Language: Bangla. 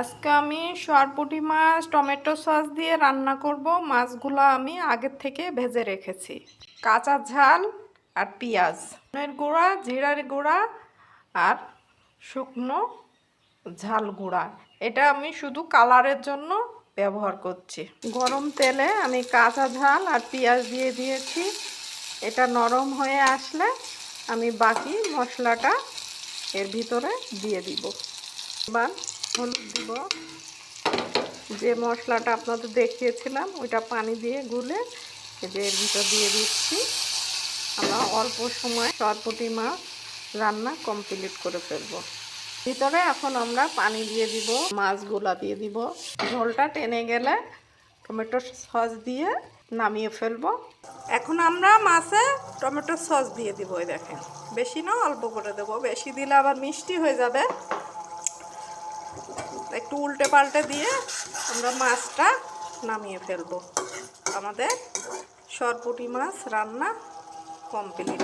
আজকে আমি সরপুঁটি মাছ, টমেটো সস দিয়ে রান্না করব। মাছগুলো আমি আগের থেকে ভেজে রেখেছি। কাঁচা ঝাল আর পেঁয়াজ গুঁড়া, জিরার গুঁড়া আর শুকনো ঝাল গুঁড়া। এটা আমি শুধু কালারের জন্য ব্যবহার করছি। গরম তেলে আমি কাঁচা ঝাল আর পেঁয়াজ দিয়ে দিয়েছি। এটা নরম হয়ে আসলে আমি বাকি মশলাটা এর ভিতরে দিয়ে দিব। এবার হলুদ দিব যে মশলাটা আপনাদের দেখিয়েছিলাম, ওইটা পানি দিয়ে গুলে যে ভিতর দিয়ে দিচ্ছি। আমরা অল্প সময় সরপুটি মাছ রান্না কমপ্লিট করে ফেলব। ভিতরে এখন আমরা পানি দিয়ে দিব, মাছগুলা দিয়ে দিব। ঝোলটা টেনে গেলে টমেটো সস দিয়ে নামিয়ে ফেলব। এখন আমরা মাছে টমেটো সস দিয়ে দিব ওই দেখেন। বেশি না, অল্প করে দেবো। বেশি দিলে আবার মিষ্টি হয়ে যাবে। একটু উল্টে পাল্টে দিয়ে আমরা মাছটা নামিয়ে ফেলব। আমাদের সরপুটি মাছ রান্না কমপ্লিট